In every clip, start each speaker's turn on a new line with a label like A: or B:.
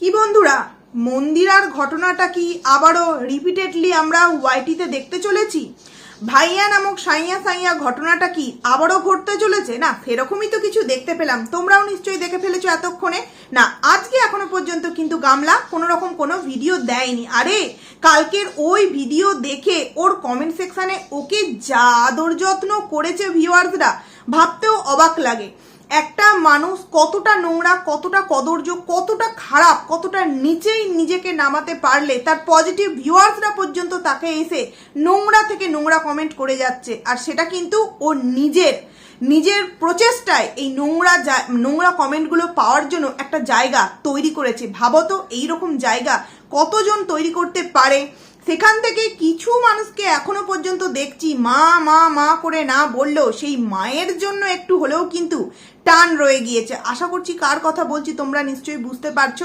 A: কি বন্ধুরা মন্দিরার ঘটনাটা কি আবারও রিপিটেডলি আমরা ওয়াইটিতে দেখতে চলেছি? ভাইয়া নামক সাইয়া সাইয়া ঘটনাটা কি আবারও ঘটতে চলেছে? না, সেরকমই তো কিছু দেখতে পেলাম। তোমরাও নিশ্চয়ই দেখে ফেলেছো এতক্ষণে। না, আজকে এখনও পর্যন্ত কিন্তু গামলা কোনো রকম কোনো ভিডিও দেয়নি। আরে, কালকের ওই ভিডিও দেখে ওর কমেন্ট সেকশানে ওকে যা আদর যত্ন করেছে ভিউয়ার্সরা ভাবতেও অবাক লাগে। একটা মানুষ কতটা নোংরা, কতটা কদর্য, কতটা খারাপ, কতটা নিচেই নিজেকে নামাতে পারলে তার পজিটিভ ভিউয়ার্সরা পর্যন্ত তাকে এসে নোংরা থেকে নোংরা কমেন্ট করে যাচ্ছে। আর সেটা কিন্তু ও নিজের নিজের প্রচেষ্টায় এই নোংরা নোংরা কমেন্টগুলো পাওয়ার জন্য একটা জায়গা তৈরি করেছে। ভাবো তো, এইরকম জায়গা কতজন তৈরি করতে পারে? সেখান থেকে কিছু মানুষকে এখনও পর্যন্ত দেখছি মা মা মা করে না বললেও সেই মায়ের জন্য একটু হলেও কিন্তু টান রয়ে গিয়েছে। আশা করছি কার কথা বলছি তোমরা নিশ্চয়ই বুঝতে পারছ।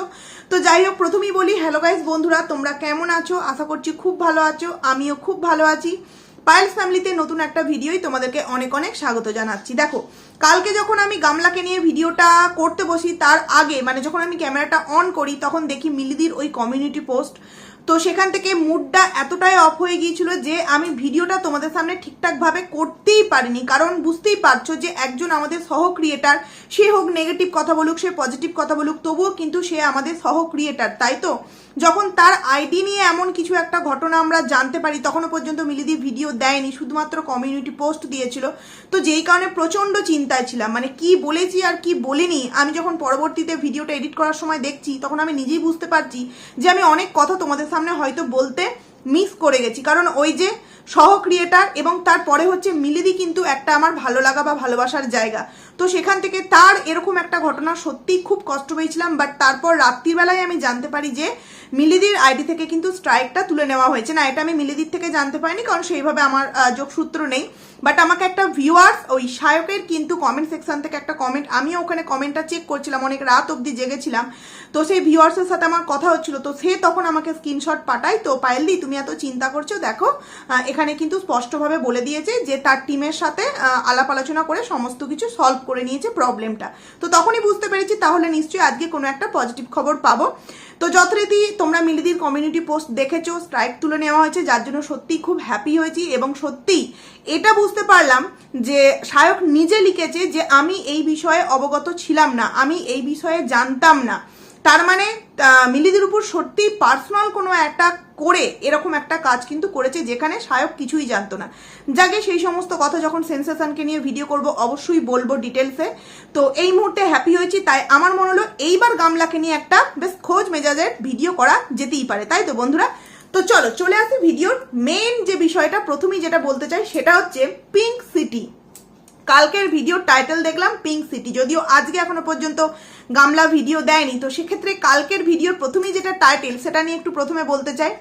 A: তো যাই হোক, প্রথমেই বলি, হ্যালো গাইস বন্ধুরা, তোমরা কেমন আছো? আশা করছি খুব ভালো আছো, আমিও খুব ভালো আছি। পায়েলস ফ্যামিলিতে নতুন একটা ভিডিওই তোমাদেরকে অনেক অনেক স্বাগত জানাচ্ছি। দেখো, কালকে যখন আমি গামলাকে নিয়ে ভিডিওটা করতে বসি, তার আগে মানে যখন আমি ক্যামেরাটা অন করি, তখন দেখি মিলিদির ওই কমিউনিটি পোস্ট তো সেখান থেকে মুডটা এতটাই অফ হয়ে গিয়েছিল যে আমি ভিডিওটা তোমাদের সামনে ঠিকঠাকভাবে করতেই পারিনি। কারণ বুঝতেই পারছ যে একজন আমাদের সহ ক্রিয়েটার সে হোক নেগেটিভ কথা বলুক, সে পজিটিভ কথা বলুক, তবুও কিন্তু সে আমাদের সহ ক্রিয়েটার তাই তো? যখন তার আইডি নিয়ে এমন কিছু একটা ঘটনা আমরা জানতে পারি, তখনও পর্যন্ত মিলিদি ভিডিও দেয়নি, শুধুমাত্র কমিউনিটি পোস্ট দিয়েছিল। তো যেই কারণে প্রচণ্ড চিন্তায় ছিলাম মানে কি বলেছি আর কি বলিনি। আমি যখন পরবর্তীতে ভিডিওটা এডিট করার সময় দেখছি, তখন আমি নিজেই বুঝতে পারছি যে আমি অনেক কথা তোমাদের সামনে হয়তো বলতে মিস করে গেছি। কারণ ওই যে সহ ক্রিয়েটার এবং তারপরে হচ্ছে মিলিদি কিন্তু একটা আমার ভালো লাগা বা ভালোবাসার জায়গা। তো সেখান থেকে তার এরকম একটা ঘটনা সত্যিই খুব কষ্ট পেয়েছিলাম বাট তারপর রাত্রিবেলায় আমি জানতে পারি যে মিলিদির আইডি থেকে কিন্তু স্ট্রাইকটা তুলে নেওয়া হয়েছে। না, এটা আমি মিলিদির থেকে জানতে পারিনি, কারণ সেইভাবে আমার যোগসূত্র নেই। বাট আমাকে একটা ভিউয়ার্স ওই সায়কের কিন্তু কমেন্ট সেকশন থেকে একটা কমেন্ট আমিও ওখানে কমেন্টটা চেক করছিলাম, অনেক রাত অবধি জেগেছিলাম। তো সেই ভিউয়ার্সের সাথে আমার কথা হচ্ছিল, তো সে তখন আমাকে স্ক্রিনশট পাঠায়, তো পায়েলদি, তুমি এত চিন্তা করছ, দেখো এখানে কিন্তু স্পষ্টভাবে বলে দিয়েছে যে তার টিমের সাথে আলাপ আলোচনা করে সমস্ত কিছু সলভ করে নিয়েছে প্রবলেমটা তো তখনই বুঝতে পেরেছি, তাহলে নিশ্চয়ই আজকে কোনো একটা পজিটিভ খবর পাবো। তো যথারীতি তোমরা মিলিদির কমিউনিটি পোস্ট দেখেছ স্ট্রাইক তুলে নেওয়া হয়েছে, যার জন্য সত্যি খুব হ্যাপি হয়েছি এবং সত্যি এটা বুঝতে পারলাম যে সায়ক নিজে লিখেছে যে আমি এই বিষয়ে অবগত ছিলাম না, আমি এই বিষয়ে জানতাম না। তার মানে মিলিদের উপর সত্যি পার্সোনাল কোনো একটা করে এরকম একটা কাজ কিন্তু করেছে যেখানে সায়ক কিছুই জানতো না। যাকে সেই সমস্ত কথা যখন সেন্সেশনকে নিয়ে ভিডিও করব, অবশ্যই বলব ডিটেলসে তো এই মুহূর্তে হ্যাপি হয়েছি, তাই আমার মনে হলো এইবার গামলাকে নিয়ে একটা বেশ খোঁজ মেজাজের ভিডিও করা যেতেই পারে, তাই তো বন্ধুরা? তো চলো, চলে আসি ভিডিওর মেন যে বিষয়টা, প্রথমেই যেটা বলতে চাই সেটা হচ্ছে পিঙ্ক সিটি কালকের ভিডিওর টাইটেল দেখলাম পিঙ্ক সিটি যদিও আজকে এখনও পর্যন্ত গামলা ভিডিও দেয়নি। তো সেক্ষেত্রে কালকের ভিডিওর প্রথমেই যেটা টাইটেল সেটা নিয়ে একটু প্রথমে বলতে চাই।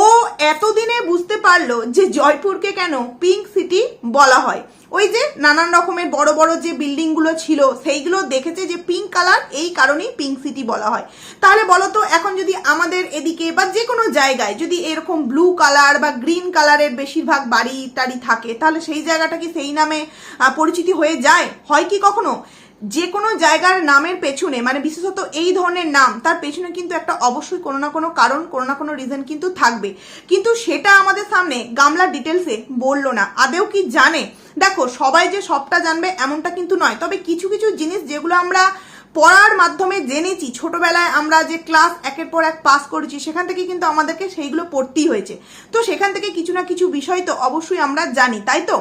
A: ও এতদিনে বুঝতে পারল যে জয়পুরকে কেন পিঙ্ক সিটি বলা হয়। ওই যে নানান রকমের বড় বড় যে বিল্ডিংগুলো ছিল, সেইগুলো দেখেছে যে পিঙ্ক কালার এই কারণেই পিঙ্ক সিটি বলা হয়। তাহলে বলো তো এখন যদি আমাদের এদিকে বা যে কোনো জায়গায় যদি এরকম ব্লু কালার বা গ্রিন কালারের বেশিরভাগ বাড়ি টাড়ি থাকে, তাহলে সেই জায়গাটা কি সেই নামে পরিচিতি হয়ে যায়? হয় কি কখনো? যে কোনো জায়গার নামের পেছনে মানে বিশেষত এই ধরনের নাম, তার পেছনে কিন্তু একটা অবশ্যই কোনো না কোনো কারণ, কোনো না কোনো রিজন কিন্তু থাকবে। কিন্তু সেটা আমাদের সামনে গামলা ডিটেলসে বলল না। আদেও কি জানে? দেখো, সবাই যে সবটা জানবে এমনটা কিন্তু নয়। তবে কিছু কিছু জিনিস যেগুলো আমরা পড়ার মাধ্যমে জেনেছি, ছোটবেলায় আমরা যে ক্লাস একের পর এক পাস করেছি, সেখান থেকে কিন্তু আমাদেরকে সেইগুলো পড়তেই হয়েছে। তো সেখান থেকে কিছু না কিছু বিষয় তো অবশ্যই আমরা জানি, তাই তো?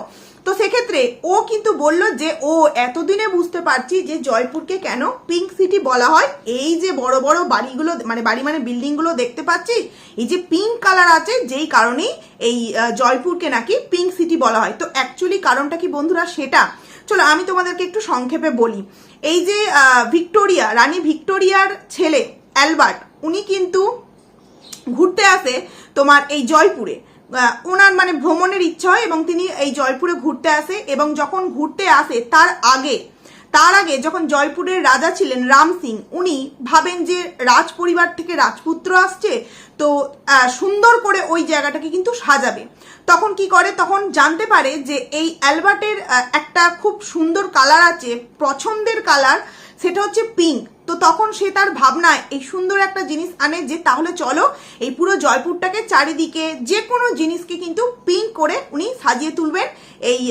A: তো সেক্ষেত্রে ও কিন্তু বলল যে, ও, এতদিনে বুঝতে পারছি যে জয়পুরকে কেন পিঙ্ক সিটি বলা হয়। এই যে বড় বড় বাড়িগুলো মানে বাড়ি মানে বিল্ডিংগুলো দেখতে পাচ্ছি, এই যে পিঙ্ক কালার আছে, যেই কারণেই এই জয়পুরকে নাকি পিঙ্ক সিটি বলা হয়। তো অ্যাকচুয়ালি কারণটা কি বন্ধুরা সেটা? চলো আমি তোমাদেরকে একটু সংক্ষেপে বলি। এই যে ভিক্টোরিয়া, রানী ভিক্টোরিয়ার ছেলে অ্যালবার্ট, উনি কিন্তু ঘুরতে আসে তোমার এই জয়পুরে। ওনার মানে ভ্রমণের ইচ্ছা হয় এবং তিনি এই জয়পুরে ঘুরতে আসে এবং যখন ঘুরতে আসে তার আগে তার আগে যখন জয়পুরের রাজা ছিলেন রাম সিং, উনি ভাবেন যে রাজ পরিবার থেকে রাজপুত্র আসছে, তো সুন্দর করে ওই জায়গাটাকে কিন্তু সাজাবে। তখন কি করে? তখন জানতে পারে যে এই অ্যালবার্টের একটা খুব সুন্দর কালার আছে, পছন্দের কালার, সেটা হচ্ছে পিঙ্ক। তো তখন সে তার ভাবনায় এই সুন্দর একটা জিনিস আনে যে তাহলে চলো এই পুরো জয়পুরটাকে চারিদিকে যে কোনো জিনিসকে কিন্তু পিঙ্ক করে উনি সাজিয়ে তুলবেন এই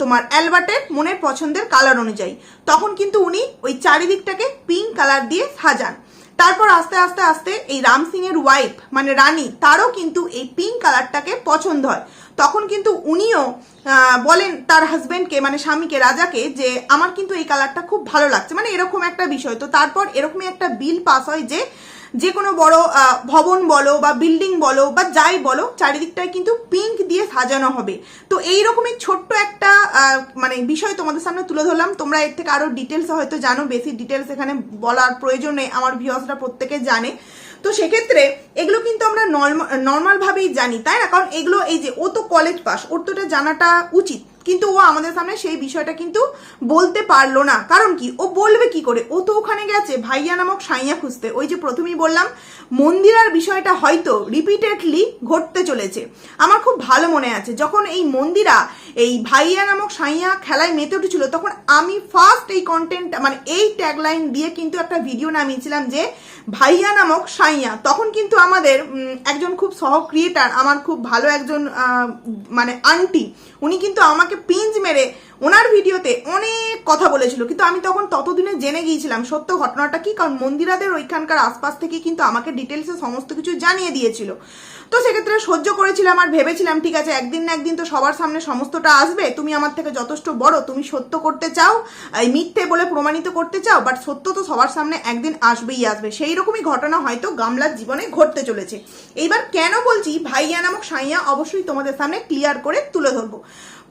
A: তোমার অ্যালবার্টের মনের পছন্দের কালার অনুযায়ী। তখন কিন্তু উনি ওই চারিদিকটাকে পিঙ্ক কালার দিয়ে সাজান। তারপর আস্তে আস্তে আস্তে এই রাম সিং এর ওয়াইফ মানে রানী, তারও কিন্তু এই পিঙ্ক কালারটাকে পছন্দ হয়। তখন কিন্তু উনিও বলেন তার হাজবেন্ডকে মানে স্বামীকে, রাজাকে, যে আমার কিন্তু এই কালারটা খুব ভালো লাগছে। মানে এরকম একটা বিষয়। তো তারপর এরকমই একটা বিল পাস হয় যে যে কোনো বড় ভবন বলো বা বিল্ডিং বলো বা যাই বলো, চারিদিকটায় কিন্তু পিঙ্ক দিয়ে সাজানো হবে। তো এইরকমই ছোট্ট একটা মানে বিষয় তোমাদের সামনে তুলে ধরলাম। তোমরা এর থেকে আরও ডিটেলস হয়তো জানো। বেশি ডিটেলস এখানে বলার প্রয়োজন আমার ভিউয়ার্সরা প্রত্যেকে জানে। তো সেক্ষেত্রে এগুলো কিন্তু আমরা নর্মাল ভাবেই জানি, তাই না? কারণ এগুলো এই যে, ও তো কলেজ পাস ওর তো এটা জানাটা উচিত। কিন্তু ও আমাদের সামনে সেই বিষয়টা কিন্তু বলতে পারল না। কারণ কি? ও বলবে কি করে? ও তো ওখানে গেছে ভাইয়া নামক সাইয়া খুঁজতে। ওই যে প্রথমেই বললাম, মন্দিরার বিষয়টা হয়তো রিপিটেডলি ঘটতে চলেছে। আমার খুব ভালো মনে আছে, যখন এই মন্দিরা, এই ভাইয়া নামক সাইয়া খেলায় মেতে উঠেছিল, তখন আমি ফার্স্ট এই কন্টেন্ট মানে এই ট্যাগলাইন দিয়ে কিন্তু একটা ভিডিও নামিয়েছিলাম যে ভাইয়া নামক সাইয়া। তখন কিন্তু আমাদের একজন খুব সহ ক্রিয়েটার আমার খুব ভালো একজন মানে আন্টি উনি কিন্তু আমাকে পিঞ্জ মেরে ওনার ভিডিওতে অনেক কথা বলেছিল। কিন্তু আমি তখন ততদিনে জেনে গিয়েছিলাম সত্য ঘটনাটা কি, কারণ মন্দিরাদের ওইখানকার আশপাশ থেকে কিন্তু আমাকে ডিটেলসে সমস্ত কিছু জানিয়ে দিয়েছিল। তো সেক্ষেত্রে সহ্য করেছিলাম আর ভেবেছিলাম, ঠিক আছে, একদিন না একদিন তো সবার সামনে সমস্তটা আসবে, তুমি আমার থেকে যথেষ্ট বড়, তুমি সত্য করতে চাও, এই মিথ্যে বলে প্রমাণিত করতে চাও বাট সত্য তো সবার সামনে একদিন আসবেই আসবে। সেই রকমই ঘটনা হয়তো গামলার জীবনে ঘটতে চলেছে। এইবার কেন বলছি, ভাইয়া নামক সাইয়া অবশ্যই তোমাদের সামনে ক্লিয়ার করে তুলে ধরবো।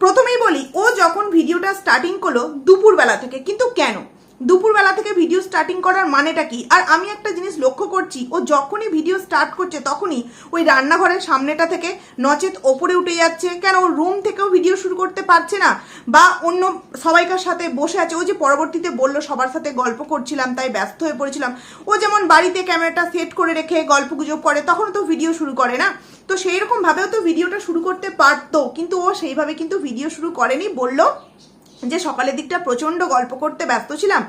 A: প্রথমেই বলি, ও যখন ভিডিওটা স্টার্টিং করল দুপুরবেলা থেকে, কিন্তু কেন? দুপুরবেলা থেকে ভিডিও স্টার্টিং করার মানেটা কি? আর আমি একটা জিনিস লক্ষ্য করছি, ও যখনই ভিডিও স্টার্ট করছে তখনই ওই রান্নাঘরের সামনেটা থেকে নচেত ওপরে উঠে যাচ্ছে। কেন? ওর রুম থেকেও ভিডিও শুরু করতে পারছে না। বা অন্য সবাইকার সাথে বসে আছে। ও যে পরবর্তীতে বলল, সবার সাথে গল্প করছিলাম, তাই ব্যস্ত হয়ে পড়েছিলাম। ও যেমন বাড়িতে ক্যামেরাটা সেট করে রেখে গল্প গুজব করে তখন তো ভিডিও শুরু করে না। তো সেই রকম ভাবেও তো ভিডিওটা শুরু করতে পারতো। কিন্তু ও সেইভাবে কিন্তু ভিডিও শুরু করেনি, বলল যে সকালের দিকটা প্রচণ্ড গল্প করতে ব্যস্ত ছিলাম,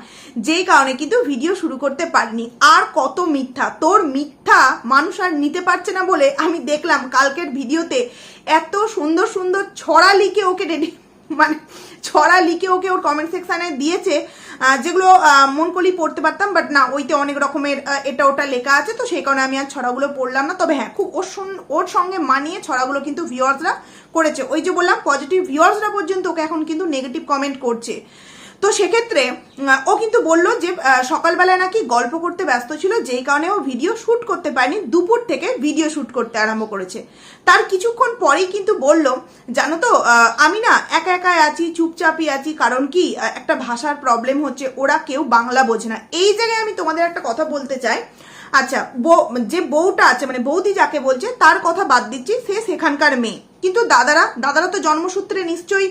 A: যেই কারণে কিন্তু ভিডিও শুরু করতে পারিনি। আর কত মিথ্যা? তোর মিথ্যা মানুষ আর নিতে পারছে না বলে আমি দেখলাম কালকের ভিডিওতে এত সুন্দর সুন্দর ছড়া লিখে ওকে রেডি মানে ছড়া লিখে ওকে ওর কমেন্ট সেকশানে দিয়েছে যেগুলো মন করলেই পড়তে পারতাম বাট না, ওইতে অনেক রকমের এটা ওটা লেখা আছে, তো সেই কারণে আমি আর ছড়াগুলো পড়লাম না। তবে হ্যাঁ খুব ওর ওর সঙ্গে মানিয়ে ছড়াগুলো কিন্তু ভিওয়ার্সরা করেছে। ওই যে বললাম পজিটিভ ভিউয়ার্সরা পর্যন্ত ওকে এখন কিন্তু নেগেটিভ কমেন্ট করছে। তো সেক্ষেত্রে ও কিন্তু বলল যে আহ, সকালবেলায় নাকি গল্প করতে ব্যস্ত ছিল যেই কারণে ও ভিডিও শ্যুট করতে পারেনি দুপুর থেকে ভিডিও শ্যুট করতে আরম্ভ করেছে। তার কিছুক্ষণ পরেই কিন্তু বলল জানো তো আমি না একা একাই আছি চুপচাপই আছি কারণ কি একটা ভাষার প্রবলেম হচ্ছে ওরা কেউ বাংলা বোঝে না। এই জায়গায় আমি তোমাদের একটা কথা বলতে চাই। আচ্ছা যে বউটা আছে মানে বৌদি যাকে বলছে তার কথা বাদ দিচ্ছি সে সেখানকার মেয়ে। কিন্তু দাদারা দাদারা তো জন্মসূত্রে নিশ্চয়ই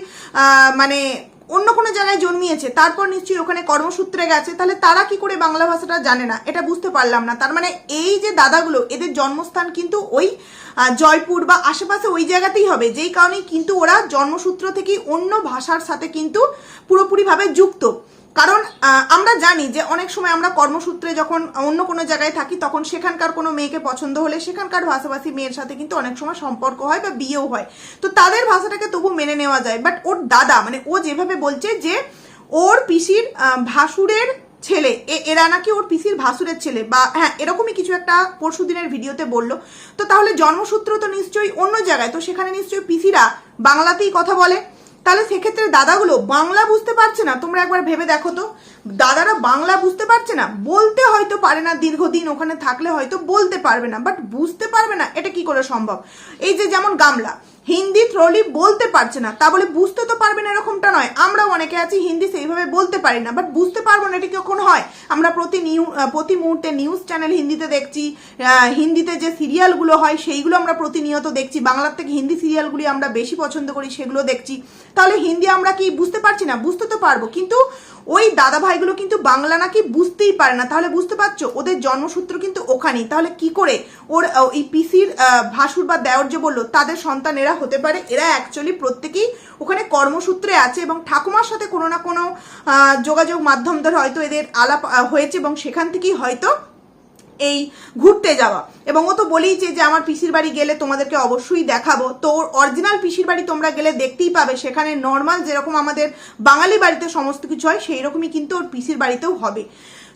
A: মানে অন্য কোনো জায়গায় জন্মিয়েছে, তারপর নিশ্চয়ই ওখানে কর্মসূত্রে গেছে, তাহলে তারা কি করে বাংলা ভাষাটা জানে না? এটা বুঝতে পারলাম না। তার মানে এই যে দাদাগুলো, এদের জন্মস্থান কিন্তু ওই জয়পুর বা আশেপাশে ওই জায়গাতেই হবে। যেই কারণে কিন্তু ওরা জন্মসূত্র থেকেই অন্য ভাষার সাথে কিন্তু পুরোপুরিভাবে যুক্ত। কারণ আমরা জানি যে অনেক সময় আমরা কর্মসূত্রে যখন অন্য কোনো জায়গায় থাকি, তখন সেখানকার কোনো মেয়েকে পছন্দ হলে সেখানকার ভাষাভাষী মেয়ের সাথে কিন্তু অনেক সময় সম্পর্ক হয় বা বিয়েও হয়। তো তাদের ভাষাটাকে তবু মেনে নেওয়া যায়। বাট ওর দাদা মানে ও যেভাবে বলছে যে ওর পিসির ভাসুরের ছেলে এরা নাকি ওর পিসির ভাসুরের ছেলে বা হ্যাঁ এরকমই কিছু একটা পরশু দিনের ভিডিওতে বলল। তো তাহলে জন্মসূত্র তো নিশ্চয়ই অন্য জায়গায়, তো সেখানে নিশ্চয়ই পিসিরা বাংলাতেই কথা বলে। তাহলে সেক্ষেত্রে দাদাগুলো বাংলা বুঝতে পারছে না। তোমরা একবার ভেবে দেখো তো। দাদারা বাংলা বুঝতে পারছে না। বলতে হয়তো পারে না, দীর্ঘদিন ওখানে থাকলে হয়তো বলতে পারবে না বাট বুঝতে পারবে না, এটা কি করে সম্ভব? এই যে যেমন গামলা, হিন্দি থ্রোলি বলতে পারছে না, তা বলে বুঝতে তো পারবে না এরকমটা নয়। আমরাও অনেকে আছি, হিন্দি সেইভাবে বলতে পারি না বাট বুঝতে পারব না এটা কখন হয়। আমরা প্রতি নিউ প্রতি মুহূর্তে নিউজ চ্যানেল হিন্দিতে দেখছি হিন্দিতে যে সিরিয়ালগুলো হয়, সেইগুলো আমরা প্রতিনিয়ত দেখছি। বাংলার থেকে হিন্দি সিরিয়ালগুলি আমরা বেশি পছন্দ করি, সেগুলো দেখছি। তাহলে হিন্দি আমরা কি বুঝতে পারছি না? বুঝতে তো পারব। কিন্তু ওই দাদা ভাইগুলো কিন্তু বাংলা নাকি বুঝতেই পারে না। তাহলে বুঝতে পারছ? ওদের জন্মসূত্র কিন্তু ওখানেই। তাহলে কি করে? ওর এই পিসির ভাসুর বা দেওর যে বলল, তাদের সন্তান এরা হতে পারে। এরা অ্যাকচুয়ালি প্রত্যেকেই ওখানে কর্মসূত্রে আছে এবং ঠাকুমার সাথে কোনো না কোনো যোগাযোগ মাধ্যম ধরে হয়তো এদের আলাপ হয়েছে এবং সেখান থেকেই হয়তো এই ঘুরতে যাওয়া। এবং ও তো বলেইছে যে, আমার পিসির বাড়ি গেলে তোমাদেরকে অবশ্যই দেখাবো। তো ওর অরিজিনাল পিসির বাড়ি তোমরা গেলে দেখতেই পাবে। সেখানে নর্মাল যেরকম আমাদের বাঙালি বাড়িতে সমস্ত কিছু হয় সেই রকমই কিন্তু ওর পিসির বাড়িতেও হবে।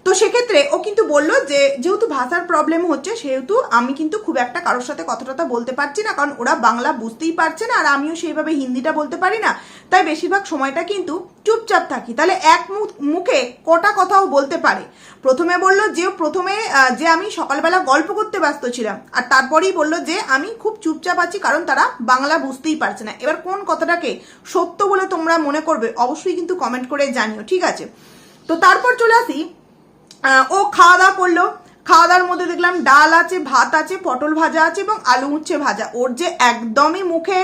A: তো সেক্ষেত্রে ও কিন্তু বলল যে, যেহেতু ভাষার প্রবলেম হচ্ছে, সেহেতু আমি কিন্তু খুব একটা কারোর সাথে কথা টথা বলতে পারছি না, কারণ ওরা বাংলা বুঝতেই পারছে না, আর আমিও সেইভাবে হিন্দিটা বলতে পারি না। তাই বেশিরভাগ সময়টা কিন্তু চুপচাপ থাকি। তাহলে এক মুখ- কটা কথাও বলতে পারে। প্রথমে বলল যে, প্রথমে যে আমি সকালবেলা গল্প করতে ব্যস্ত ছিলাম, আর তারপরেই বলল যে, আমি খুব চুপচাপ আছি, কারণ তারা বাংলা বুঝতেই পারছে না। এবার কোন কথাটাকে সত্য বলে তোমরা মনে করবে, অবশ্যই কিন্তু কমেন্ট করে জানিও, ঠিক আছে? তো তারপর চলে আসি ও খাওয়া দাওয়া করল। খাওয়া দাওয়ার মধ্যে দেখলাম ডাল আছে, ভাত আছে, পটল ভাজা আছে এবং আলু উচ্ছে ভাজা। ওর যে একদমই মুখে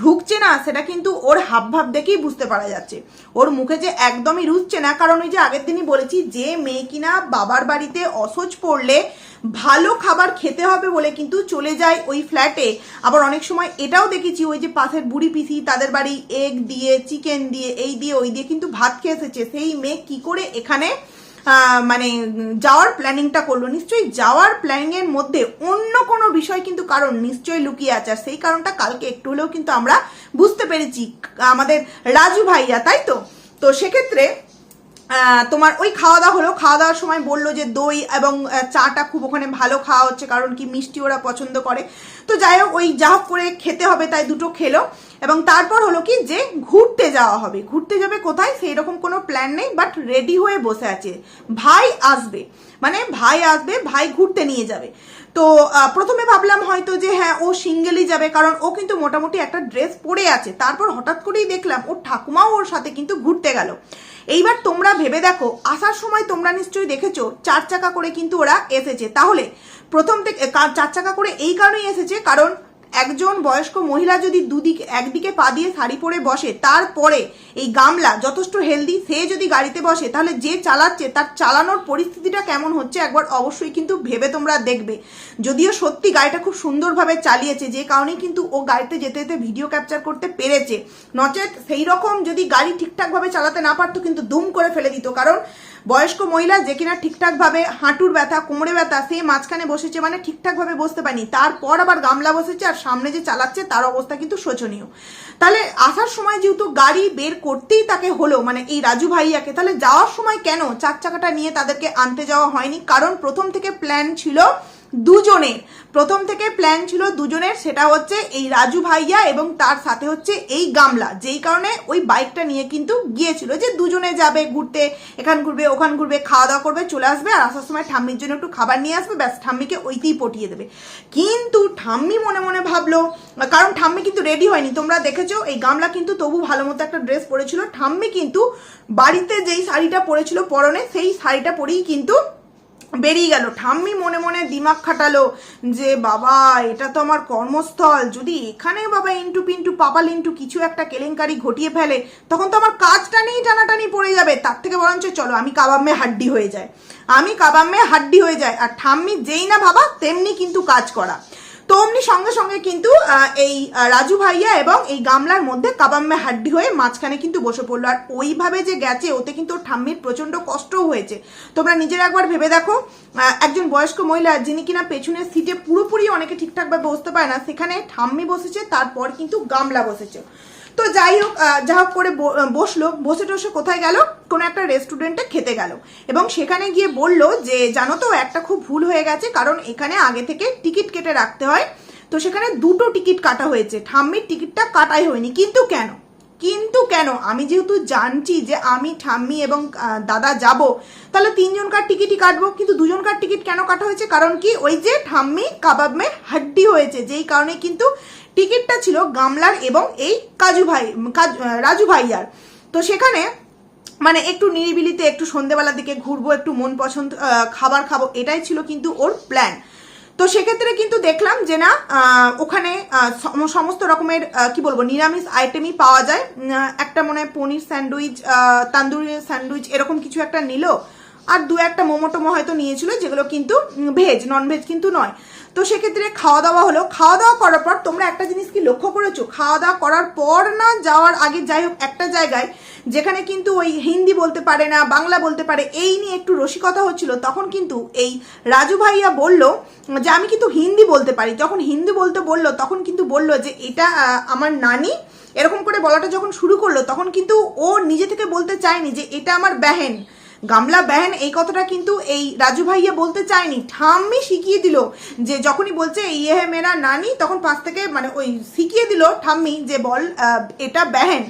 A: ঢুকছে না, সেটা কিন্তু ওর হাব ভাব দেখেই বুঝতে পারা যাচ্ছে। ওর মুখে যে একদমই রুচছে না, কারণ ওই যে আগের দিনই বলেছি, যে মেয়ে কিনা বাবার বাড়িতে অসহ্য পড়লে ভালো খাবার খেতে হবে বলে কিন্তু চলে যায় ওই ফ্ল্যাটে। আবার অনেক সময় এটাও দেখেছি, ওই যে পাশের বুড়ি পিসি, তাদের বাড়ি এগ দিয়ে, চিকেন দিয়ে, এই দিয়ে, ওই দিয়ে কিন্তু ভাত খেয়ে এসেছে। সেই মেয়ে কি করে এখানে মানে যাওয়ার প্ল্যানিংটা করল। নিশ্চয়ই যাওয়ার প্ল্যানিংয়ের মধ্যে অন্য কোনো বিষয় কিন্তু কারণ নিশ্চয়ই লুকিয়ে আছে। আর সেই কারণটা কালকে একটু হলেও কিন্তু আমরা বুঝতে পেরেছি, আমাদের রাজু ভাইয়া, তাই তো? তো সেক্ষেত্রে তোমার ওই খাওয়া দাওয়া হলো। খাওয়া দাওয়ার সময় বলল যে দই এবং চাটা খুব ওখানে ভালো খাওয়া হচ্ছে কারণ কি মিষ্টি ওরা পছন্দ করে। তো যাই হোক, ওই যা হোক করে খেতে হবে, তাই দুটো খেলো। এবং তারপর হলো কি যে ঘুরতে যাওয়া হবে। ঘুরতে যাবে কোথায়? সেই রকম কোনো প্ল্যান নেই বাট রেডি হয়ে বসে আছে। ভাই আসবে। মানে ভাই আসবে, ভাই ঘুরতে নিয়ে যাবে। তো প্রথমে ভাবলাম হয়তো যে হ্যাঁ ও সিঙ্গেলই যাবে কারণ ও কিন্তু মোটামুটি একটা ড্রেস পরে আছে। তারপর হঠাৎ করেই দেখলাম, ওর ঠাকুমাও ওর সাথে কিন্তু ঘুরতে গেল। এইবার তোমরা ভেবে দেখো, আসার সময় তোমরা নিশ্চয়ই দেখেছ, চার চাকা করে কিন্তু ওরা এসেছে। তাহলে, প্রথম থেকে চার চাকা করে এই কারণেই এসেছে, কারণ একজন বয়স্ক মহিলা যদি দুদিকে, একদিকে পা দিয়ে শাড়ি পরে বসে, তারপরে এই গামলা যথেষ্ট হেলদি সে যদি গাড়িতে বসে, তাহলে যে চালাচ্ছে, তার চালানোর পরিস্থিতিটা কেমন হচ্ছে একবার অবশ্যই কিন্তু ভেবে তোমরা দেখবে। যদিও সত্যি গাড়িটা খুব সুন্দরভাবে চালিয়েছে, যে কারণেই কিন্তু ও গাড়িতে যেতে যেতে ভিডিও ক্যাপচার করতে পেরেছে। নচেত সেই রকম যদি গাড়ি ঠিকঠাকভাবে চালাতে না পারতো, কিন্তু দুম করে ফেলে দিত। কারণ বয়স্ক মহিলা যে কিনা ঠিকঠাকভাবে হাঁটুর ব্যথা, কোমরে ব্যথা সে মাঝখানে বসেছে মানে ঠিকঠাকভাবে বসতে পারেনি। তারপর আবার গামলা বসেছে আর সামনে যে চালাচ্ছে তার অবস্থা কিন্তু শোচনীয়। তাহলে আসার সময় যেহেতু গাড়ি বের করতেই তাকে হলো মানে এই রাজু ভাইয়াকে, তাহলে যাওয়ার সময় কেন চার চাকাটা নিয়ে তাদেরকে আনতে যাওয়া হয়নি? কারণ প্রথম থেকে প্ল্যান ছিল দুজনের। প্রথম থেকে প্ল্যান ছিল দুজনের, সেটা হচ্ছে এই রাজু ভাইয়া এবং তার সাথে হচ্ছে এই গামলা। যেই কারণে ওই বাইকটা নিয়ে কিন্তু গিয়েছিল যে দুজনে যাবে ঘুরতে, এখান ঘুরবে, ওখান ঘুরবে, খাওয়া দাওয়া করবে, চলে আসবে আর আসার সময় ঠাম্মির জন্য একটু খাবার নিয়ে আসবে, ব্যাস ঠাম্মিকে ওইতেই পটিয়ে দেবে। কিন্তু ঠাম্মি মনে মনে ভাবলো, কারণ ঠাম্মি কিন্তু রেডি হয়নি। তোমরা দেখেছ, এই গামলা কিন্তু তবু ভালো মতো একটা ড্রেস পরেছিল। ঠাম্মি কিন্তু বাড়িতে যেই শাড়িটা পরেছিল পরনে, সেই শাড়িটা পরেই কিন্তু বেরিয়ে গেল। ঠাম্মি মনে মনে দিমাগ খাটালো যে, বাবা, এটা তো আমার কর্মস্থল। যদি এখানে বাবা ইন্টু পিন্টু পাপাল ইন্টু কিছু একটা কেলেঙ্কারি ঘটিয়ে ফেলে, তখন তো আমার কাজটা নেই টানাটানি পড়ে যাবে। তার থেকে বরঞ্চ চলো, আমি কাবাম্মে হাড্ডি হয়ে যায় আমি কাবাম্মে হাড্ডি হয়ে যায় আর ঠাম্মি যেই না ভাবা তেমনি কিন্তু কাজ করা। অমনি সঙ্গে সঙ্গে কিন্তু এই রাজু ভাইয়া এবং এই গামলার মধ্যে কাবাম্মে হাড্ডি হয়ে মাঝখানে কিন্তু বসে পড়ল। আর ওইভাবে যে গেছে, ওতে কিন্তু ঠাম্মির প্রচণ্ড কষ্টও হয়েছে। তোমরা নিজের একবার ভেবে দেখো একজন বয়স্ক মহিলা যিনি কিনা পেছনের সিটে পুরোপুরি অনেকে ঠিকঠাকভাবে বসতে পারে না, সেখানে ঠাম্মি বসেছে, তারপর কিন্তু গামলা বসেছে। তো যাই হোক যা হোক করে বসল, বসে টসে কোথায় গেল? কোনো একটা রেস্টুরেন্টে খেতে গেল। এবং সেখানে গিয়ে বলল যে, জানো তো, একটা খুব ভুল হয়ে গেছে, কারণ এখানে আগে থেকে টিকিট কেটে রাখতে হয়। তো সেখানে দুটো টিকিট কাটা হয়েছে। ঠাম্মির টিকিটটা কাটাই হয়নি। কিন্তু কেন? কিন্তু কেন? আমি যেহেতু জানছি যে আমি, ঠাম্মি এবং দাদা যাব, তাহলে তিনজনকার টিকিটই কাটবো। কিন্তু দুজনকার টিকিট কেন কাটা হয়েছে? কারণ কি? ওই যে ঠাম্মি কাবাব হাড্ডি হয়েছে, যেই কারণে কিন্তু টিকিটটা ছিল গামলার এবং এই কাজু ভাই রাজু ভাইয়ার। তো সেখানে মানে একটু নিরিবিলিতে, একটু সন্ধেবেলার দিকে ঘুরবো, একটু মন পছন্দ খাবার খাব, এটাই ছিল কিন্তু ওর প্ল্যান তো সেক্ষেত্রে কিন্তু দেখলাম যে না ওখানে সমস্ত রকমের কি বলব, নিরামিষ আইটেমই পাওয়া যায়। একটা মনে হয় পনির স্যান্ডউইচ তান্দুরি স্যান্ডউইচ এরকম কিছু একটা নিল। আর দু একটা মোমো টোমো হয়তো নিয়েছিল, যেগুলো কিন্তু ভেজ নন ভেজ কিন্তু নয়। তো সেক্ষেত্রে খাওয়া দাওয়া হলো। খাওয়া দাওয়া করার পর তোমরা একটা জিনিস কি লক্ষ্য করেছ? খাওয়া দাওয়া করার পর না যাওয়ার আগে যাই হোক, একটা জায়গায় যেখানে কিন্তু ওই হিন্দি বলতে পারে না, বাংলা বলতে পারে, এই নিয়ে একটু রসিকতা হচ্ছিল, তখন কিন্তু এই রাজু ভাইয়া বলল যে, আমি কিন্তু হিন্দি বলতে পারি। যখন হিন্দি বলতে বলল, তখন কিন্তু বলল যে, এটা আমার নানি। এরকম করে বলাটা যখন শুরু করল, তখন কিন্তু ও নিজে থেকে বলতে চায়নি যে, এটা আমার বেহেন। গামলা বেহেন এই কথাটা কিন্তু এই রাজু ভাইয়া বলতে চায়নি। ঠাম্মি শিখিয়ে দিল যে যখনই বলছে ইয়ে মেরা নানি, তখন পাশ থেকে মানে ওই শিখিয়ে দিল ঠাম্মি যে বল এটা বেহেন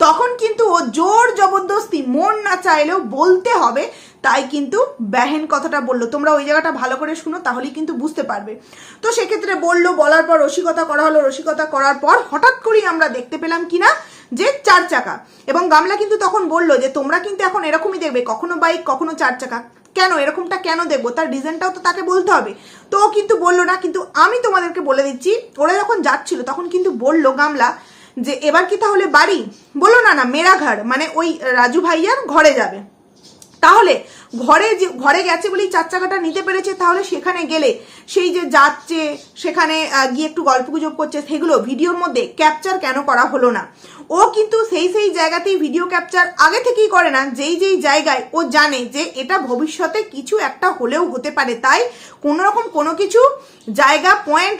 A: তখন কিন্তু ও জোর জবরদস্তি, মন না চাইলেও বলতে হবে, তাই কিন্তু বেহেন কথাটা বলল। তোমরা ওই জায়গাটা ভালো করে শুনো, তাহলেই কিন্তু বুঝতে পারবে। তো সেক্ষেত্রে বলল, বলার পর রসিকতা করা হলো। রসিকতা করার পর হঠাৎ করেই আমরা দেখতে পেলাম কিনা যে চার চাকা। এবং গামলা কিন্তু তখন বলল যে, তোমরা কিন্তু এখন এরকমই দেখবে, কখনো বাইক কখনো চার চাকা। কেন? এরকমটা কেন দেখব? তার রিজনটাও তো তাকে বলতে হবে। তো ও কিন্তু বলল না, কিন্তু আমি তোমাদেরকে বলে দিচ্ছি, ওরা যখন যাচ্ছিল, তখন কিন্তু বলল গামলা যে, এবার কি তাহলে বাড়ি? বলো না না, মেরা ঘর মানে ওই রাজু ভাইয়ার ঘরে যাবে। তাহলে ঘরে যে, ঘরে গেছে বলেই চার চাকাটা নিতে পেরেছে, তাহলে সেখানে গেলে সেই যে যাচ্ছে, সেখানে গিয়ে একটু গল্প গুজব করছে, সেগুলো ভিডিওর মধ্যে ক্যাপচার কেন করা হলো না? ও কিন্তু সেই সেই জায়গাতেই ভিডিও ক্যাপচার আগে থেকেই করে না, যেই যেই জায়গায় ও জানে যে এটা ভবিষ্যতে কিছু একটা হলেও হতে পারে। তাই কোনো রকম কোনো কিছু জায়গা পয়েন্ট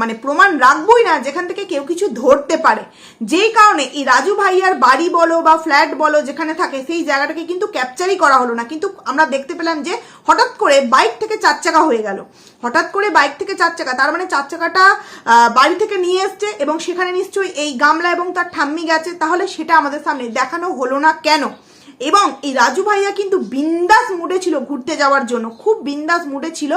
A: মানে প্রমাণ রাখবই না যেখান থেকে কেউ কিছু ধরতে পারে। যেই কারণে এই রাজু ভাইয়ার বাড়ি বলো বা ফ্ল্যাট বলো যেখানে থাকে, সেই জায়গাটাকে কিন্তু ক্যাপচারই করা হলো না। কিন্তু আমরা দেখতে পেলাম যে হঠাৎ করে বাইক থেকে চার চাকা হয়ে গেল। হঠাৎ করে বাইক থেকে চার চাকা, তার মানে চার চাকাটা বাড়ি থেকে নিয়ে এসছে এবং সেখানে নিশ্চয়ই এই গামলা এবং তার ঠাম্মি গেছে, তাহলে সেটা আমাদের সামনে দেখানো হলো না কেন? এবং এই রাজু ভাইয়া কিন্তু বিন্দাস মুডে ছিল ঘুরতে যাওয়ার জন্য, খুব বিন্দাস মুডে ছিল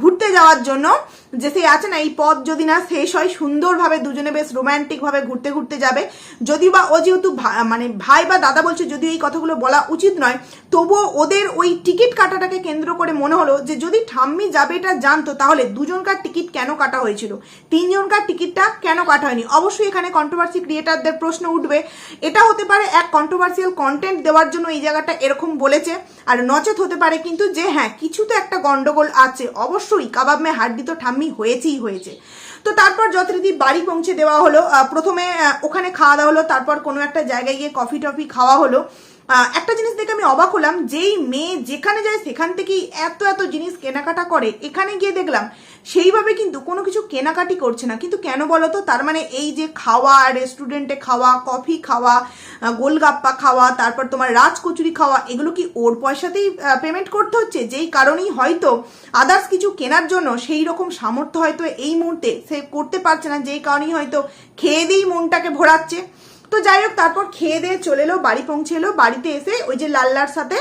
A: ঘুরতে যাওয়ার জন্য। যে সেই আছে না, এই পথ যদি না শেষ হয়, সুন্দরভাবে দুজনে বেশ রোমান্টিক ভাবে ঘুরতে ঘুরতে যাবে। যদিও বা ও যেহেতু মানে ভাই বা দাদা বলছে, যদিও এই কথাগুলো বলা উচিত নয়, তবুও ওদের ওই টিকিট কাটাটাকে কেন্দ্র করে মনে হলো যে, যদি ঠাম্মি যাবে এটা জানতো, তাহলে দুজনকার টিকিট কেন কাটা হয়েছিল? তিনজনকার টিকিটটা কেন কাটা হয়নি? অবশ্যই এখানে কন্ট্রোভার্সি ক্রিয়েটারদের প্রশ্ন উঠবে। এটা হতে পারে এক কন্ট্রোভার্সিয়াল কন্টেন্ট দেওয়ার জন্য এই জায়গাটা এরকম বলেছে, আর নচেত হতে পারে কিন্তু যে হ্যাঁ কিছু তো একটা গন্ডগোল আছে। অবশ্যই, কাবাব মে হাড্ডি তো ঠাম্মি হয়েছেই হয়েছে তো তারপর যথারীতি বাড়ি পৌঁছে দেওয়া হলো। প্রথমে ওখানে খাওয়া দাওয়া হলো, তারপর কোনো একটা জায়গায় গিয়ে কফি টফি খাওয়া হলো। একটা জিনিস দেখে আমি অবাক হলাম, যেই মেয়ে যেখানে যায় সেখান থেকেই এত এত জিনিস কেনাকাটা করে। এখানে গিয়ে দেখলাম, সেইভাবে কিন্তু কোনো কিছু কেনাকাটি করছে না। কিন্তু কেন বলো তো তার মানে এই যে খাওয়া রেস্টুরেন্টে খাওয়া কফি খাওয়া গোলগাপ্পা খাওয়া, তারপর তোমার রাজ কচুরি খাওয়া, এগুলো কি ওর পয়সাতেই পেমেন্ট করতে হচ্ছে? যেই কারণেই হয়তো আদার্স কিছু কেনার জন্য সেই রকম সামর্থ্য হয়তো এই মুহূর্তে সে করতে পারছে না, যেই কারণেই হয়তো খেয়ে দিয়েই মনটাকে ভোরাচ্ছে। তো যাই হোক, তারপর খেয়ে দিয়ে চলে এলো, বাড়ি পৌঁছে এলো। বাড়িতে এসে ওই যে লাল্লার সাথে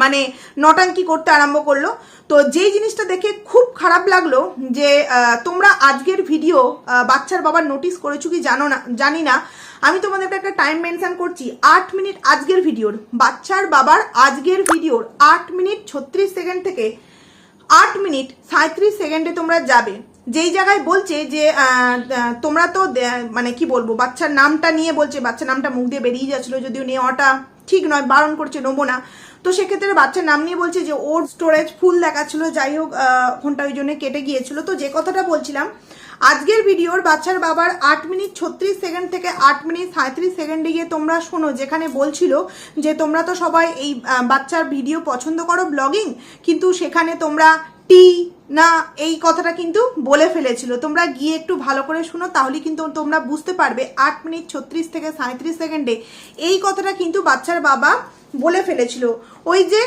A: মানে নটাঙ্কি করতে আরম্ভ করল। তো যেই জিনিসটা দেখে খুব খারাপ লাগল যে তোমরা আজকের ভিডিও বাচ্চার বাবার নোটিস করেছ কি জানো না, জানি না। আমি তোমাদেরকে একটা টাইম মেনশন করছি, আট মিনিট আজকের ভিডিওর বাচ্চার বাবার আজকের ভিডিওর আট মিনিট ছত্রিশ সেকেন্ড থেকে আট মিনিট সাঁত্রিশ সেকেন্ডে তোমরা যাবে। যেই জায়গায় বলছে যে তোমরা তো মানে কি বলব, বাচ্চার নামটা নিয়ে বলছে, বাচ্চার নামটা মুখ দিয়ে বেরিয়ে যাচ্ছিল, যদিও নেওয়াটা ঠিক নয়, বারণ করছে, নেব না। তো সেক্ষেত্রে বাচ্চার নাম নিয়ে বলছে যে, ওর স্টোরেজ ফুল দেখাচ্ছিল, যাই হোক ফোনটা ওই জন্য কেটে গিয়েছিল। তো যে কথাটা বলছিলাম, আজকের ভিডিওর বাচ্চার বাবার আট মিনিট ছত্রিশ সেকেন্ড থেকে আট মিনিট সাঁত্রিশ সেকেন্ডে গিয়ে তোমরা শোনো, যেখানে বলছিল যে, তোমরা তো সবাই এই বাচ্চার ভিডিও পছন্দ করো ব্লগিং, কিন্তু সেখানে তোমরা টি না এই কথাটা কিন্তু বলে ফেলেছিল। তোমরা গিয়ে একটু ভালো করে শুনো তাহলে কিন্তু তোমরা বুঝতে পারবে আট মিনিট ছত্রিশ থেকে সাঁত্রিশ সেকেন্ডে এই কথাটা কিন্তু বাচ্চার বাবা বলে ফেলেছিল। ওই যে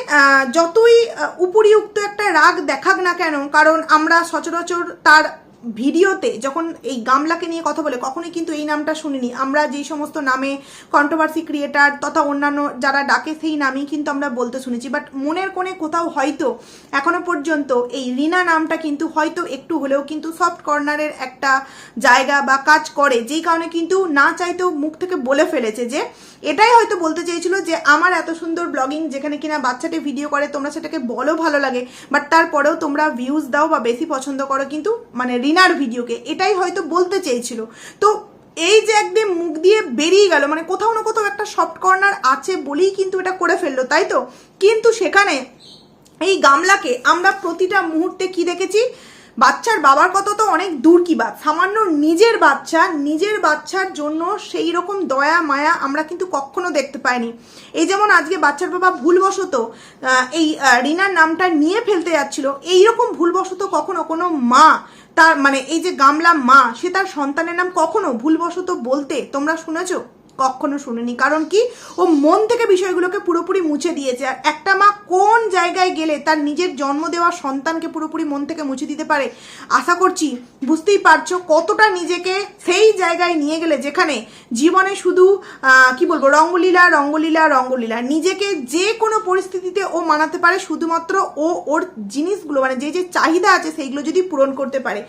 A: যতই উপরিউক্ত একটা রাগ দেখাক না কেন, কারণ আমরা সচরাচর তার ভিডিওতে যখন এই গামলাকে নিয়ে কথা বলে, কখনোই কিন্তু এই নামটা শুনিনি। আমরা যেই সমস্ত নামে কন্ট্রোভার্সি ক্রিয়েটার তথা অন্যান্য যারা ডাকে সেই নামেই কিন্তু আমরা বলতে শুনেছি। বাট মনের কোণে কোথাও হয়তো এখনও পর্যন্ত এই রিনা নামটা কিন্তু হয়তো একটু হলেও কিন্তু সফট কর্নারের একটা জায়গা বা কাজ করে, যেই কারণে কিন্তু না চাইতেও মুখ থেকে বলে ফেলেছে যে এটাই হয়তো বলতে চেয়েছিল যে আমার এত সুন্দর ব্লগিং যেখানে কিনা বাচ্চাটি ভিডিও করে, তোমরা সেটাকে বলো ভালো লাগে বাট তারপরেও তোমরা ভিউজ দাও বা বেশি পছন্দ করো কিন্তু মানে রিনার ভিডিওকে, এটাই হয়তো বলতে চেয়েছিল। তো এই যে একদিন মুখ দিয়ে বেরিয়ে গেল মানে কোথাও না কোথাও একটা সফট কর্নার আছে বলেই কিন্তু এটা করে ফেলল, তাই তো? কিন্তু সেখানে এই গামলাকে আমরা প্রতিটা মুহূর্তে কি দেখেছি? বাচ্চার বাবার কথা তো অনেক দূর কি বাত। সামান্য নিজের বাচ্চা, নিজের বাচ্চার জন্য সেই রকম দয়া, মায়া আমরা কিন্তু কখনো দেখতে পাইনি। এই যেমন আজকে বাচ্চার বাবা ভুলবশত এই রিনার নামটা নিয়ে ফেলতে যাচ্ছিল এইরকম ভুলবশত কখনো কোনো মা তার মানে এই যে গামলা মা, সে তার সন্তানের নাম কখনো ভুলবশত বলতে তোমরা শুনেছো? কখনো শুনিনি। কারণ কি? ও মন থেকে বিষয়গুলোকে পুরোপুরি মুছে দিয়েছে। আর একটা মা কোন জায়গায় গেলে তার নিজের জন্ম দেওয়া সন্তানকে পুরোপুরি মন থেকে মুছে দিতে পারে? আশা করছি বুঝতেই পারছ কতটা নিজেকে সেই জায়গায় নিয়ে গেলে যেখানে জীবনে শুধু কি বলব, রঙ্গলীলা রঙ্গলীলা রঙ্গলীলা। নিজেকে যে কোনো পরিস্থিতিতে ও মানাতে পারে, শুধুমাত্র ও ওর জিনিসগুলো মানে যে যে চাহিদা আছে সেইগুলো যদি পূরণ করতে পারে।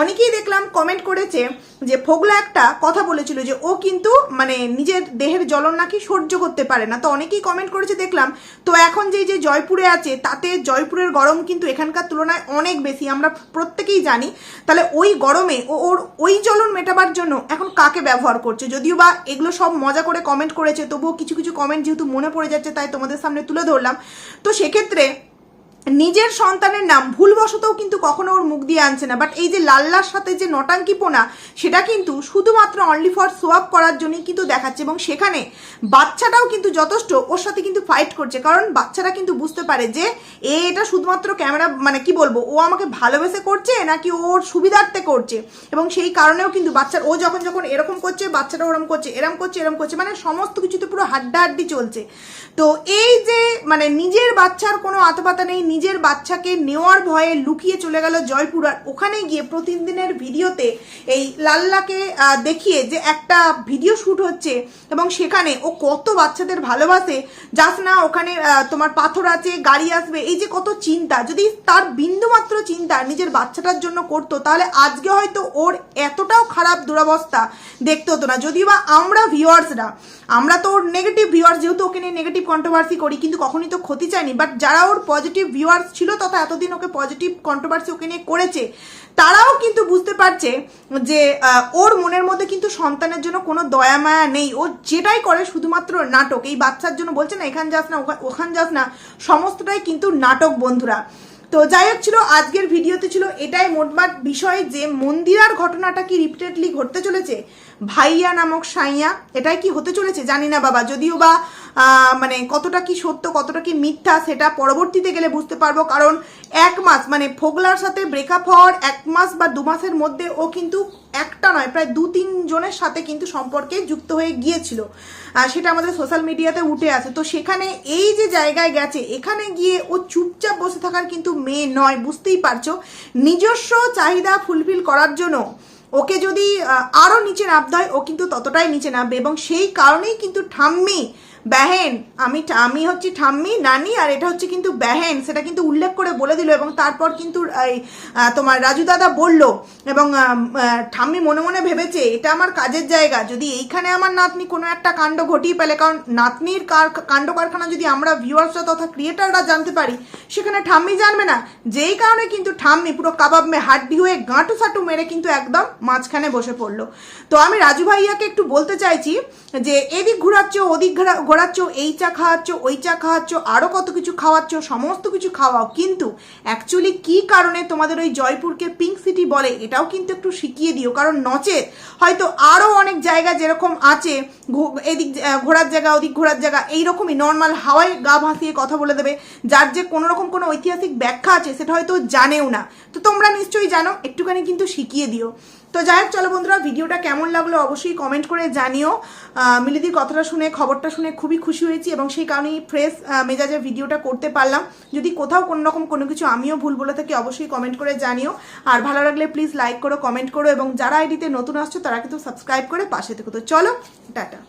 A: অনেকেই দেখলাম কমেন্ট করেছে যে ফোগলা একটা কথা বলেছিল যে ও কিন্তু মানে নিজের দেহের জ্বলন নাকি সহ্য করতে পারে না। তো অনেকেই কমেন্ট করেছে, দেখলাম। তো এখন যে যে জয়পুরে আছে, তাতে জয়পুরের গরম কিন্তু এখানকার তুলনায় অনেক বেশি। আমরা প্রত্যেকেই জানি। তাহলে ওই গরমে ওর ওই জ্বলন মেটাবার জন্য এখন কাকে ব্যবহার করছে? যদিও বা এগুলো সব মজা করে কমেন্ট করেছে, তবুও কিছু কিছু কমেন্ট যেহেতু মনে পড়ে যাচ্ছে, তাই তোমাদের সামনে তুলে ধরলাম। তো সেক্ষেত্রে নিজের সন্তানের নাম ভুলবশতও কিন্তু কখনো ওর মুখ দিয়ে আনছে না। বাট এই যে লাল্লার সাথে যে নটাঙ্কিপোনা, সেটা কিন্তু শুধুমাত্র অনলি ফর সোয়াপ করার জন্যই কিন্তু দেখাচ্ছে এবং সেখানে বাচ্চাটাও কিন্তু যথেষ্ট ওর সাথে কিন্তু ফাইট করছে। কারণ বাচ্চারা কিন্তু বুঝতে পারে যে এ এটা শুধুমাত্র ক্যামেরা মানে কি বলব, ও আমাকে ভালোবেসে করছে নাকি ওর সুবিধার্থে করছে? এবং সেই কারণেও কিন্তু বাচ্চার, ও যখন যখন এরকম করছে, বাচ্চাটা ওরম করছে, এরম করছে এরম করছে মানে সমস্ত কিছুতে পুরো হাড্ডাহাড্ডি চলছে। তো এই যে মানে নিজের বাচ্চার কোনো আতপাতা নেই নিজের বাচ্চাকে নেওয়ার ভয়ে লুকিয়ে চলে গেল জয়পুর, আর ওখানে গিয়ে প্রতিদিনের ভিডিওতে এই লাল্লাকে দেখিয়ে যে একটা ভিডিও শ্যুট হচ্ছে এবং সেখানে ও কত বাচ্চাদের ভালোবাসে। যাস না, ওখানে তোমার পাথর আছে, গাড়ি আসবে, এই যে কত চিন্তা। যদি তার বিন্দুমাত্র চিন্তা নিজের বাচ্চাটার জন্য করতো, তাহলে আজকে হয়তো ওর এতটাও খারাপ দুরবস্থা দেখতে হতো না। যদিও বা আমরা ভিউয়ার্সরা, আমরা তো ওর নেগেটিভ ভিউয়ার্স যেহেতু ওকে নিয়ে নেগেটিভ কন্ট্রোভার্সি করি, কিন্তু কখনই তো ক্ষতি চাইনি। বাট যারা ওর পজিটিভ ভিউয়ার্স ছিল তথা এতদিন ওকে পজিটিভ কন্ট্রোভার্সি ওকে নিয়ে করেছে, তারাও কিন্তু বুঝতে পারছে যে ওর মনের মধ্যে কিন্তু সন্তানের জন্য কোনো দয়া মায়া নেই। ও যেটাই করে শুধুমাত্র নাটক। এই বাচ্চার জন্য বলছে না, এখান যাস না, ওখা- ওখান যাস না। সমস্তটাই কিন্তু নাটক বন্ধুরা। তো যাই হোক ছিল, আজকের ভিডিওতে ছিল এটাই মোটমাট বিষয় যে মন্দিরার ঘটনাটা কি রিপিটেডলি ঘটতে চলেছে। ভাইয়া নামক সাইয়া, এটাই কি হতে চলেছে? জানি না বাবা, যদিও বা মানে কতটা কি সত্য, কতটা কি মিথ্যা সেটা পরবর্তীতে গেলে বুঝতে পারব। কারণ এক মাস মানে ফোগলার সাথে ব্রেকআপ হওয়ার এক মাস বা দু মাসের মধ্যে ও কিন্তু একটা নয়, প্রায় দু তিন জনের সাথে কিন্তু সম্পর্কে যুক্ত হয়ে গিয়েছিল। সেটা আমাদের সোশ্যাল মিডিয়াতে উঠে আছে তো সেখানে এই যে জায়গায় গেছে, এখানে গিয়ে ও চুপচাপ বসে থাকার কিন্তু মেয়ে নয়, বুঝতেই পারছ। নিজস্ব চাহিদা ফুলফিল করার জন্য ওকে যদি আরও নিচে নামতে দেয় ও কিন্তু ততটাই নিচে নামবে এবং সেই কারণেই কিন্তু ঠাম্মি ব্যাহেন আমি আমি হচ্ছি ঠাম্মি, নানি, আর এটা হচ্ছে কিন্তু ব্যাহেন সেটা কিন্তু উল্লেখ করে বলে দিল এবং তারপর কিন্তু এই তোমার রাজু দাদা বলল এবং ঠাম্মি মনে মনে ভেবেছে, এটা আমার কাজের জায়গা। যদি এইখানে আমার নাতনি কোনো একটা কাণ্ড ঘটিয়ে পেলে কারণ নাতনির কাণ্ড কারখানা যদি আমরা ভিউয়ার্সরা তথা ক্রিয়েটাররা জানতে পারি, সেখানে ঠাম্মি জানবে না। যেই কারণে কিন্তু ঠাম্মি পুরো কাবাব মে হাড্ডি হয়ে গাঁটু সাটু মেরে কিন্তু একদম মাঝখানে বসে পড়ল। তো আমি রাজু ভাইয়াকে একটু বলতে চাইছি যে, এদিক ঘোরাচ্ছ, ওদিক ঘোরা- ঘোরাচ্ছ এই চা খাওয়াচ্ছ, ওই চা খাওয়াচ্ছ আরও কত কিছু খাওয়াচ্ছ, সমস্ত কিছু খাওয়াও। কিন্তু অ্যাকচুয়ালি কি কারণে তোমাদের ওই জয়পুরকে পিঙ্ক সিটি বলে, এটাও কিন্তু একটু শিখিয়ে দিও। কারণ নচেত হয়তো আরও অনেক জায়গা যেরকম আছে এদিক ঘোরার জায়গা, ওদিক ঘোরার জায়গা, এইরকমই নর্মাল হাওয়ায় গা ভাসিয়ে কথা বলে দেবে, যার যে কোনো রকম কোনো ঐতিহাসিক ব্যাখ্যা আছে, সেটা হয়তো জানেও না। তো তোমরা নিশ্চয়ই জানো, একটুখানি কিন্তু শিখিয়ে দিও। তো যাই হোক, চলো বন্ধুরা, ভিডিওটা কেমন লাগল অবশ্যই কমেন্ট করে জানিও। মিলিদির কথাটা শুনে, খবরটা শুনে খুবই খুশি হয়েছি এবং সেই কারণেই ফ্রেশ মেজাজে ভিডিওটা করতে পারলাম। যদি কোথাও কোনো রকম কোনো কিছু আমিও ভুল বলে থাকি, অবশ্যই কমেন্ট করে জানিও। আর ভালো লাগলে প্লিজ লাইক করো কমেন্ট করো এবং যারা আইডিতে নতুন আসছো, তারা কিন্তু সাবস্ক্রাইব করে পাশে থেকো। তো চলো, টাটা।